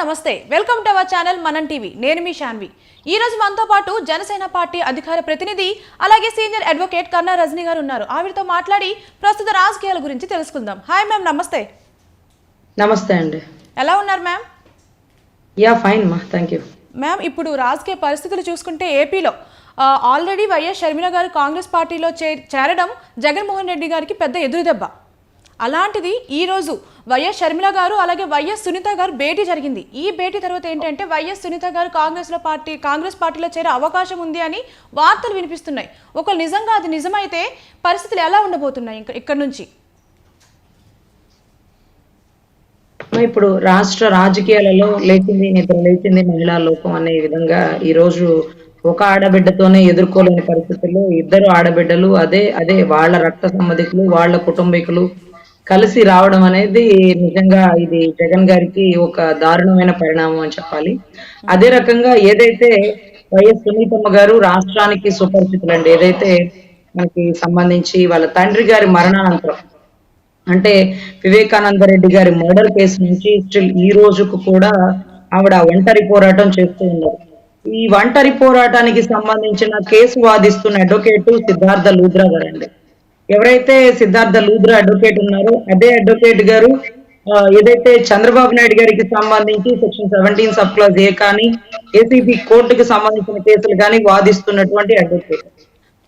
నమస్తే. Welcome to our channel Manam TV. నేను మీ శాన్వి ఈ రోజు మనతో పాటు జనసేన పార్టీ అధికార ప్రతినిధి అలాగే సీనియర్ అడ్వకేట్ కన్నా రజనీ గారు ఉన్నారు. ఆవిడతో మాట్లాడి ప్రస్తుత రాజకీయాల గురించి తెలుసుకుందాం. హాయ్ మ్యామ్ నమస్తే. నమస్తే అండి. ఎలా ఉన్నారు మ్యామ్? యా ఫైన్ మా. Thank you. మ్యామ్ ఇప్పుడు రాజకీయ పరిస్థితులు చూసుకుంటే ఏపీలో ఆల్రెడీ వైఎస్ షర్మిల గారు కాంగ్రెస్ పార్టీలో చేరడం జగన్మోహన్ రెడ్డి గారికి పెద్ద ఎదురుదెబ్బ. అలాంటిది ఈరోజు వైఎస్ షర్మిల గారు అలాగే వైఎస్ సునీత గారు భేటీ జరిగింది. ఈ భేటీ తర్వాత ఏంటంటే వైఎస్ సునీత గారు కాంగ్రెస్లో పార్టీ కాంగ్రెస్ పార్టీలో చేరే అవకాశం ఉంది అని వార్తలు వినిపిస్తున్నాయి. ఒకవేళ నిజంగా అది నిజమైతే పరిస్థితులు ఎలా ఉండబోతున్నాయి ఇంకా ఇక్కడ నుంచి? ఇప్పుడు రాష్ట్ర రాజకీయాలలో లేచింది నిద్ర లేచింది మహిళా లోకం అనే విధంగా ఈ రోజు ఒక ఆడబిడ్డతోనే ఎదుర్కోలేని పరిస్థితుల్లో ఇద్దరు ఆడబిడ్డలు అదే అదే వాళ్ళ రక్త సంబంధికులు వాళ్ళ కుటుంబీకులు కలిసి రావడం అనేది నిజంగా ఇది జగన్ గారికి ఒక దారుణమైన పరిణామం అని చెప్పాలి. అదే రకంగా ఏదైతే వైఎస్ సునీతమ్మ గారు రాష్ట్రానికి సుపరిచితులండి ఏదైతే మనకి సంబంధించి వాళ్ళ తండ్రి గారి మరణానంతరం అంటే వివేకానంద రెడ్డి గారి మర్డర్ కేసు నుంచి స్టిల్ ఈ రోజుకు కూడా ఆవిడ ఒంటరి పోరాటం చేస్తూ ఉన్నారు. ఈ ఒంటరి పోరాటానికి సంబంధించిన కేసు వాదిస్తున్న అడ్వకేటు సిద్ధార్థ లూద్రా గారు అండి ఎవరైతే సిద్ధార్థ లూద్ర అడ్వకేట్ ఉన్నారో అదే అడ్వకేట్ గారు ఏదైతే చంద్రబాబు నాయుడు గారికి సంబంధించి section seventeen sub class A కానీ ఏసీబీ కోర్టుకు సంబంధించిన కేసులు కానీ వాదిస్తున్నటువంటి అడ్వకేట్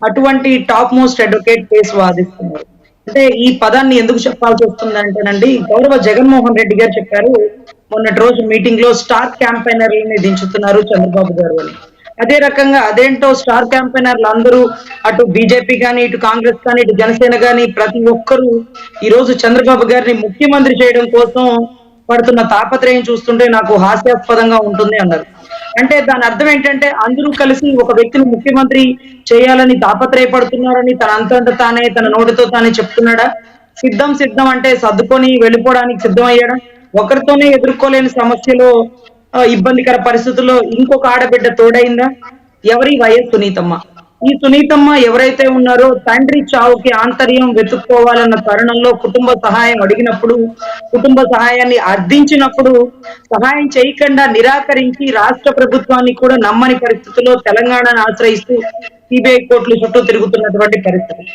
అటువంటి టాప్ మోస్ట్ అడ్వకేట్ కేసు వాదిస్తున్నారు. అంటే ఈ పదాన్ని ఎందుకు చెప్పాల్సి వస్తుంది అంటేనండి గౌరవ జగన్మోహన్ రెడ్డి గారు చెప్పారు మొన్నటి రోజు మీటింగ్లో స్టార్ క్యాంపైనర్లని దించుతున్నారు చంద్రబాబు గారు అని. అదే రకంగా అదేంటో స్టార్ క్యాంపెయినర్లు అందరూ అటు బీజేపీ కానీ ఇటు కాంగ్రెస్ కానీ ఇటు జనసేన కానీ ప్రతి ఒక్కరూ ఈ రోజు చంద్రబాబు గారిని ముఖ్యమంత్రి చేయడం కోసం పడుతున్న తాపత్రయం చూస్తుంటే నాకు హాస్యాస్పదంగా ఉంటుంది అన్నారు. అంటే దాని అర్థం ఏంటంటే అందరూ కలిసి ఒక వ్యక్తిని ముఖ్యమంత్రి చేయాలని తాపత్రయపడుతున్నారని తన అంతంత తానే తన నోటితో తానే చెప్తున్నాడా? సిద్ధం సిద్ధం అంటే సర్దుకొని వెళ్ళిపోవడానికి సిద్ధం అయ్యాడా ఒకరితోనే ఎదుర్కోలేని సమస్యలో ఇబ్బందికర పరిస్థితుల్లో ఇంకొక ఆడబిడ్డ తోడైందా? ఎవరి వైఎస్ సునీతమ్మ? ఈ సునీతమ్మ ఎవరైతే ఉన్నారో తండ్రి చావుకి ఆంతర్యం వెతుక్కోవాలన్న తరుణంలో కుటుంబ సహాయం అడిగినప్పుడు కుటుంబ సహాయాన్ని అర్థించినప్పుడు సహాయం చేయకుండా నిరాకరించి రాష్ట్ర ప్రభుత్వాన్ని కూడా నమ్మని పరిస్థితుల్లో తెలంగాణను ఆశ్రయిస్తూ సిబిఐ కోర్టులు చుట్టూ తిరుగుతున్నటువంటి పరిస్థితి.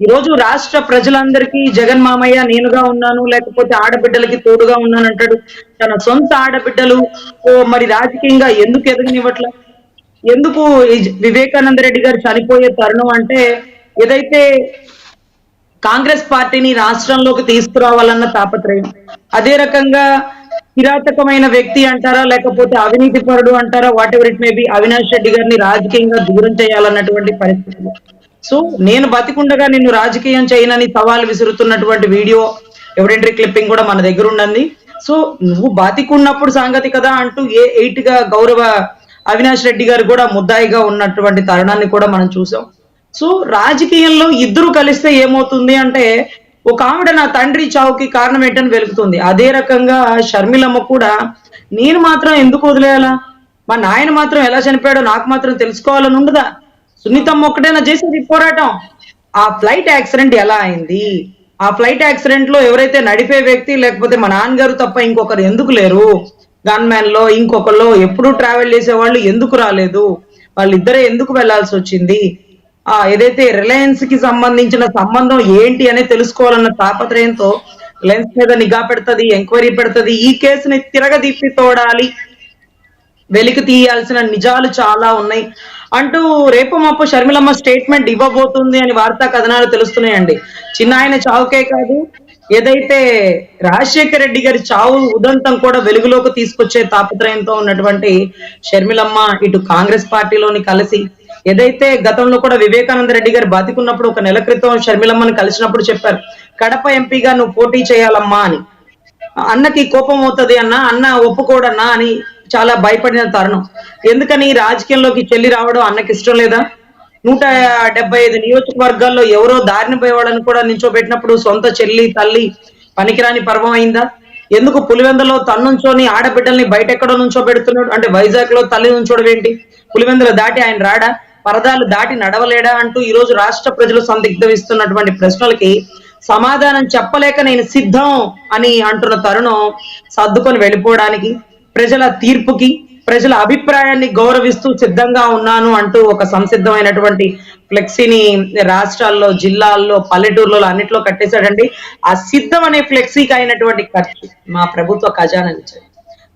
ఈ రోజు రాష్ట్ర ప్రజలందరికీ జగన్ మామయ్య నేనుగా ఉన్నాను లేకపోతే ఆడబిడ్డలకి తోడుగా ఉన్నాను అంటాడు. తన సొంత ఆడబిడ్డలు ఓ మరి రాజకీయంగా ఎందుకు ఎదగనివ్వట్లా? ఎందుకు వివేకానంద రెడ్డి గారు చనిపోయే తరుణం అంటే ఏదైతే కాంగ్రెస్ పార్టీని రాష్ట్రంలోకి తీసుకురావాలన్న తాపత్రయం. అదే రకంగా కిరాతకమైన వ్యక్తి అంటారా లేకపోతే అవినీతి పరుడు అంటారా whatever it may be Avinash Reddy గారిని రాజకీయంగా దూరం చేయాలన్నటువంటి పరిస్థితులు. సో నేను బతికుండగా నిన్ను రాజకీయం చేయనని సవాల్ విసురుతున్నటువంటి వీడియో ఎవరెంట్రీ క్లిప్పింగ్ కూడా మన దగ్గర ఉన్నది సో నువ్వు బాతికున్నప్పుడు సంగతి కదా అంటూ ఏ ఎయిట్గా గౌరవ అవినాష్ రెడ్డి గారు కూడా ముద్దాయిగా ఉన్నటువంటి తరుణాన్ని కూడా మనం చూసాం. సో రాజకీయంలో ఇద్దరు కలిస్తే ఏమవుతుంది అంటే ఒక ఆవిడ నా తండ్రి చావుకి కారణం ఏంటని వెలుగుతుంది. అదే రకంగా షర్మిలమ్మ కూడా నేను మాత్రం ఎందుకు వదిలేయాలా? మా నాయన మాత్రం ఎలా చనిపోయాడో నాకు మాత్రం తెలుసుకోవాలని ఉండదా? సునీతమ్మ ఒక్కటేనా చేసేది పోరాటం. ఆ ఫ్లైట్ యాక్సిడెంట్ ఎలా అయింది? ఆ ఫ్లైట్ యాక్సిడెంట్లో ఎవరైతే నడిపే వ్యక్తి లేకపోతే మా నాన్నగారు తప్ప ఇంకొకరు ఎందుకు లేరు? గన్ మ్యాన్లో ఇంకొకరు ఎప్పుడు ట్రావెల్ చేసే వాళ్ళు ఎందుకు రాలేదు? వాళ్ళిద్దరే ఎందుకు వెళ్ళాల్సి వచ్చింది? ఆ ఏదైతే రిలయన్స్కి సంబంధించిన సంబంధం ఏంటి అనేది తెలుసుకోవాలన్న తాపత్రయంతో రిలయన్స్ మీద నిఘా పెడుతుంది ఎంక్వైరీ పెడుతుంది. ఈ కేసుని తిరగదీపి తోడాలి. వెలికి తీయాల్సిన నిజాలు చాలా ఉన్నాయి. అంటూ రేపు మాపు షర్మిలమ్మ స్టేట్మెంట్ ఇవ్వబోతుంది అని వార్తా కథనాలు తెలుస్తున్నాయండి. చిన్న ఆయన చావుకే కాదు ఏదైతే రాజశేఖర రెడ్డి గారి చావు ఉదంతం కూడా వెలుగులోకి తీసుకొచ్చే తాపత్రయంతో ఉన్నటువంటి షర్మిలమ్మ ఇటు కాంగ్రెస్ పార్టీలోని కలిసి ఏదైతే గతంలో కూడా వివేకానంద రెడ్డి గారు బాతికున్నప్పుడు ఒక నెల క్రితం షర్మిలమ్మను కలిసినప్పుడు చెప్పారు కడప ఎంపీగా నువ్వు పోటీ చేయాలమ్మా అని. అన్నకి కోపం అవుతుంది అన్న అన్న ఒప్పుకోడన్నా అని చాలా భయపడిన తరుణం. ఎందుకని రాజకీయంలోకి చెల్లి రావడం అన్నకి ఇష్టం లేదా? నూట డెబ్బై ఐదు నియోజకవర్గాల్లో ఎవరో దారిని పోయేవాళ్ళని కూడా నించోబెట్టినప్పుడు సొంత చెల్లి తల్లి పనికిరాని పర్వం అయిందా? ఎందుకు పులివెందలో తన్నుంచోని ఆడబిడ్డల్ని బయట ఎక్కడో నుంచో పెడుతున్నాడు అంటే వైజాగ్లో తల్లి నుంచోడం ఏంటి? పులివెందుల దాటి ఆయన రాడా? పరదాలు దాటి నడవలేడా అంటూ ఈ రోజు రాష్ట్ర ప్రజలు సందిగ్ధమిస్తున్నటువంటి ప్రశ్నలకి సమాధానం చెప్పలేక నేను సిద్ధం అని అంటున్న తరుణం సర్దుకొని వెళ్ళిపోవడానికి ప్రజల తీర్పుకి ప్రజల అభిప్రాయాన్ని గౌరవిస్తూ సిద్ధంగా ఉన్నాను అంటూ ఒక సంసిద్ధమైనటువంటి ఫ్లెక్సీని రాష్ట్రాల్లో జిల్లాల్లో పల్లెటూర్లలో అన్నిట్లో కట్టేశాడండి. ఆ సిద్ధం అనే ఫ్లెక్సీకి అయినటువంటి ఖర్చు మా ప్రభుత్వ ఖజానా నుంచి.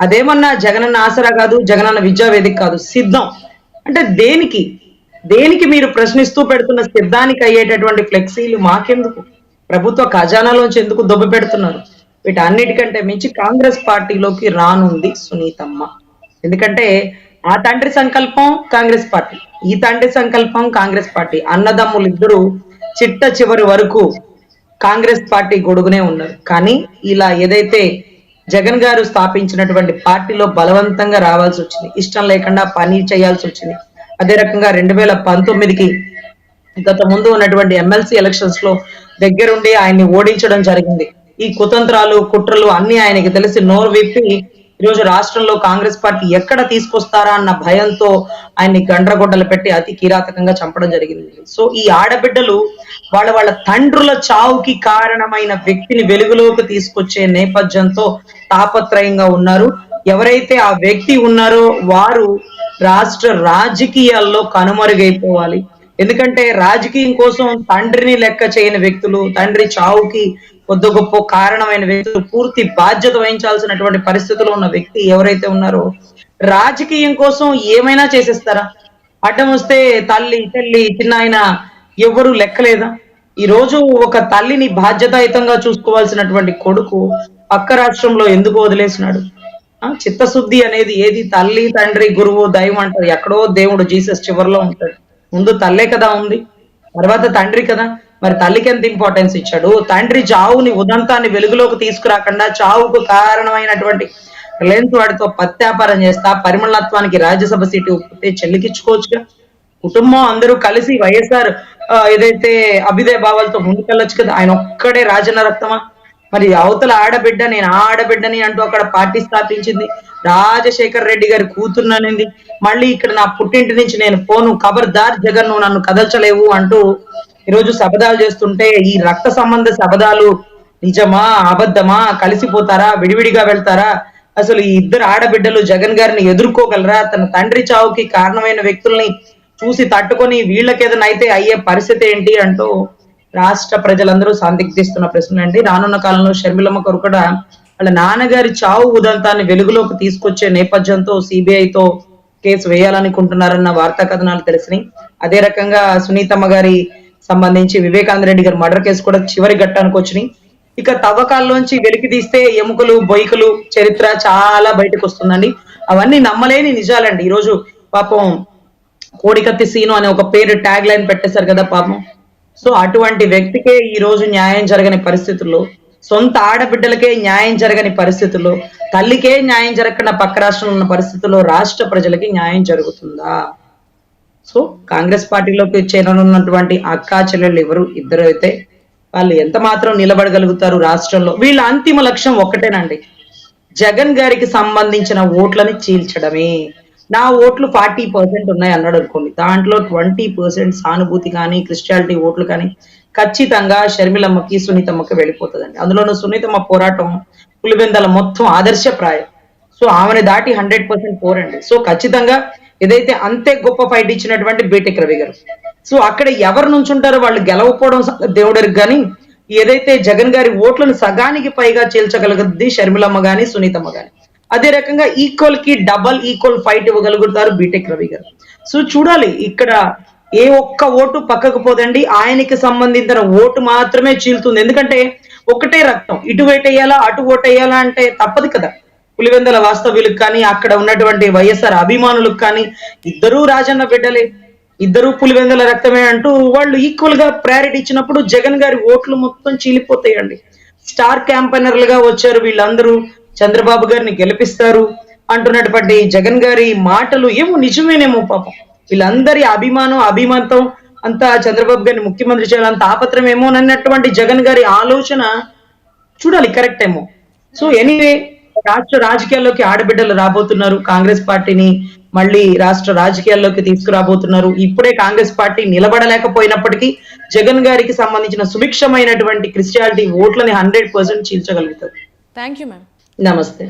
అదేమన్నా జగనన్న ఆసరా కాదు జగనన్న విద్యా వేదిక కాదు సిద్ధం. అంటే దేనికి? దేనికి మీరు ప్రశ్నిస్తూ పెడుతున్న సిద్ధానికి అయ్యేటటువంటి ఫ్లెక్సీలు మాకెందుకు? ప్రభుత్వ ఖజానాలోంచి ఎందుకు దొబ్బ పెడుతున్నారు? వీటన్నిటికంటే మించి కాంగ్రెస్ పార్టీలోకి రానుంది సునీతమ్మ. ఎందుకంటే ఆ తండ్రి సంకల్పం కాంగ్రెస్ పార్టీ ఈ తండ్రి సంకల్పం కాంగ్రెస్ పార్టీ. అన్నదమ్ములు ఇద్దరు చిట్ట చివరి వరకు కాంగ్రెస్ పార్టీ గొడుగునే ఉన్నారు. కానీ ఇలా ఏదైతే జగన్ గారు స్థాపించినటువంటి పార్టీలో బలవంతంగా రావాల్సి వచ్చింది ఇష్టం లేకుండా పని చేయాల్సి వచ్చింది అదే రకంగా రెండు వేల పంతొమ్మిదికి గత ముందు ఉన్నటువంటి ఎమ్మెల్సీ ఎలక్షన్స్లో దగ్గరుండి ఆయన్ని ఓడించడం జరిగింది. ఈ కుతంత్రాలు కుట్రలు అన్ని ఆయనకి తెలిసి నోరు విప్పి ఈరోజు రాష్ట్రంలో కాంగ్రెస్ పార్టీ ఎక్కడ తీసుకొస్తారా అన్న భయంతో ఆయన్ని గండ్రగొడ్డలు పెట్టి అతి కిరాతకంగా చంపడం జరిగింది. సో ఈ ఆడబిడ్డలు వాళ్ళ వాళ్ళ తండ్రుల చావుకి కారణమైన వ్యక్తిని వెలుగులోకి తీసుకొచ్చే నేపథ్యంతో తాపత్రయంగా ఉన్నారు. ఎవరైతే ఆ వ్యక్తి ఉన్నారో వారు రాష్ట్ర రాజకీయాల్లో కనుమరుగైపోవాలి. ఎందుకంటే రాజకీయం కోసం తండ్రిని లెక్క చేయని వ్యక్తులు తండ్రి చావుకి కొద్ది గొప్ప కారణమైన వ్యక్తులు పూర్తి బాధ్యత వహించాల్సినటువంటి పరిస్థితిలో ఉన్న వ్యక్తి ఎవరైతే ఉన్నారో రాజకీయం కోసం ఏమైనా చేసేస్తారా? అడ్డం వస్తే తల్లి తల్లి చిన్నాయన ఎవరు లెక్కలేదా? ఈ రోజు ఒక తల్లిని బాధ్యతాయుతంగా చూసుకోవాల్సినటువంటి కొడుకు పక్క రాష్ట్రంలో ఎందుకు వదిలేసినాడు? చిత్తశుద్ధి అనేది ఏది? తల్లి తండ్రి గురువు దైవం అంటారు. ఎక్కడో దేవుడు జీసస్ చివరిలో ఉంటాడు. ముందు తల్లే కదా ఉంది తర్వాత తండ్రి కదా. మరి తల్లికి ఎంత ఇంపార్టెన్స్ ఇచ్చాడు? తండ్రి చావుని ఉదంతాన్ని వెలుగులోకి తీసుకురాకుండా చావుకు కారణమైనటువంటి రిలయన్స్ వాడితో పత్యాపారం చేస్తా పరిమళత్వానికి రాజ్యసభ సీటు ఒప్పితే చెల్లికిచ్చుకోవచ్చుగా. కుటుంబం అందరూ కలిసి వైఎస్ఆర్ ఏదైతే అభిదయ భావాలతో ముందుకెళ్ళొచ్చు కదా ఆయన ఒక్కడే రాజన్న రక్తమా? మరి అవతల ఆడబిడ్డ నేను ఆడబిడ్డని అంటూ అక్కడ పార్టీ స్థాపించింది. రాజశేఖర్ రెడ్డి గారి కూతురుననింది. మళ్ళీ ఇక్కడ నా పుట్టింటి నుంచి నేను పోను. ఖబర్దార్ జగన్ నువ్వు నన్ను కదల్చలేవు అంటూ ఈరోజు శబదాలు చేస్తుంటే ఈ రక్త సంబంధ శబదాలు నిజమా అబద్ధమా కలిసిపోతారా విడివిడిగా వెళ్తారా? అసలు ఈ ఇద్దరు ఆడబిడ్డలు జగన్ గారిని ఎదుర్కోగలరా? తన తండ్రి చావుకి కారణమైన వ్యక్తుల్ని చూసి తట్టుకొని వీళ్ళకి ఏదైనా అయితే అయ్యే పరిస్థితి ఏంటి అంటూ రాష్ట్ర ప్రజలందరూ సందిగ్ధిస్తున్న ప్రశ్నలు అండి. రానున్న కాలంలో షర్మిలమ్మ కొరకు కూడా వాళ్ళ నాన్నగారి చావు ఉదంతాన్ని వెలుగులోకి తీసుకొచ్చే నేపథ్యంతో సిబిఐతో కేసు వేయాలనుకుంటున్నారన్న వార్తా కథనాలు తెలిసినాయి. అదే రకంగా సునీతమ్మ గారి సంబంధించి వివేకానంద రెడ్డి గారి మర్డర్ కేసు కూడా చివరి ఘట్టానికి వచ్చినాయి. ఇక తవ్వకాల్లోంచి వెలికి తీస్తే ఎముకలు బొయ్కలు చరిత్ర చాలా బయటకు వస్తుందండి. అవన్నీ నమ్మలేని నిజాలండి. ఈరోజు పాపం కోడికత్తి సీను అనే ఒక పేరు ట్యాగ్ లైన్ పెట్టేశారు కదా పాపం. సో అటువంటి వ్యక్తికే ఈ రోజు న్యాయం జరగని పరిస్థితుల్లో సొంత ఆడబిడ్డలకే న్యాయం జరగని పరిస్థితుల్లో తల్లికే న్యాయం జరగకుండా పక్క రాష్ట్రంలో ఉన్న పరిస్థితుల్లో రాష్ట్ర ప్రజలకి న్యాయం జరుగుతుందా? సో కాంగ్రెస్ పార్టీలోకి చేరనున్నటువంటి అక్కా చెల్లెళ్ళు ఎవరు? ఇద్దరు అయితే వాళ్ళు ఎంత మాత్రం నిలబడగలుగుతారు రాష్ట్రంలో? వీళ్ళ అంతిమ లక్ష్యం ఒక్కటేనండి. జగన్ గారికి సంబంధించిన ఓట్లని చీల్చడమే. నా ఓట్లు ఫార్టీ పర్సెంట్ ఉన్నాయి అన్నాడు అనుకోండి. దాంట్లో ట్వంటీ పర్సెంట్ సానుభూతి కానీ క్రిస్టియాలిటీ ఓట్లు కానీ ఖచ్చితంగా షర్మిలమ్మకి సునీతమ్మకి వెళ్ళిపోతుందండి. అందులోనూ సునీతమ్మ పోరాటం పులివెందల మొత్తం ఆదర్శప్రాయం. సో ఆమెను దాటి హండ్రెడ్ పర్సెంట్ పోరండి. సో ఖచ్చితంగా ఏదైతే అంతే గొప్ప ఫైట్ ఇచ్చినటువంటి బీటెక్ రవి గారు. సో అక్కడ ఎవరు నుంచుంటారో వాళ్ళు గెలవపోవడం దేవుడరికి కానీ ఏదైతే జగన్ గారి ఓట్లను సగానికి పైగా చేల్చగలుగుద్ది షర్మిలమ్మ గాని సునీతమ్మ గాని. అదే రకంగా ఈక్వల్కి డబల్ ఈక్వల్ ఫైట్ ఇవ్వగలుగుతారు బీటెక్ రవి గారు. సో చూడాలి ఇక్కడ ఏ ఒక్క ఓటు పక్కకు పోదండి. ఆయనకి సంబంధించిన ఓటు మాత్రమే చీలుతుంది. ఎందుకంటే ఒకటే రక్తం. ఇటు వేటేయాలా అటు ఓటేయాలా అంటే తప్పదు కదా. పులివెందల వాస్తవ్యులకు కానీ అక్కడ ఉన్నటువంటి వైఎస్ఆర్ అభిమానులకు కానీ ఇద్దరూ రాజన్న బిడ్డలే. ఇద్దరు పులివెందల రక్తమే అంటూ వాళ్ళు ఈక్వల్గా ప్రయారిటీ ఇచ్చినప్పుడు జగన్ గారి ఓట్లు మొత్తం చీలిపోతాయండి. స్టార్ క్యాంపెయినర్లుగా వచ్చారు వీళ్ళందరూ. చంద్రబాబు గారిని గెలిపిస్తారు అంటున్నటువంటి జగన్ గారి మాటలు ఏమో నిజమేనేమో పాపం. వీళ్ళందరి అభిమానం అభిమంతం అంతా చంద్రబాబు గారిని ముఖ్యమంత్రి చేయాలంత ఆపత్రం ఏమో అన్నటువంటి జగన్ గారి ఆలోచన చూడాలి కరెక్ట్ ఏమో. సో ఎనీవే రాష్ట్ర రాజకీయాల్లోకి ఆడబిడ్డలు రాబోతున్నారు. కాంగ్రెస్ పార్టీని మళ్ళీ రాష్ట్ర రాజకీయాల్లోకి తీసుకురాబోతున్నారు. ఇప్పుడే కాంగ్రెస్ పార్టీ నిలబడలేకపోయినప్పటికీ జగన్ గారికి సంబంధించిన సుభిక్షమైనటువంటి క్రిస్టియాలిటీ ఓట్లని హండ్రెడ్ పర్సెంట్ చీల్చగలుగుతారు థ్యాంక్ యూ మ్యామ్ నమస్తే.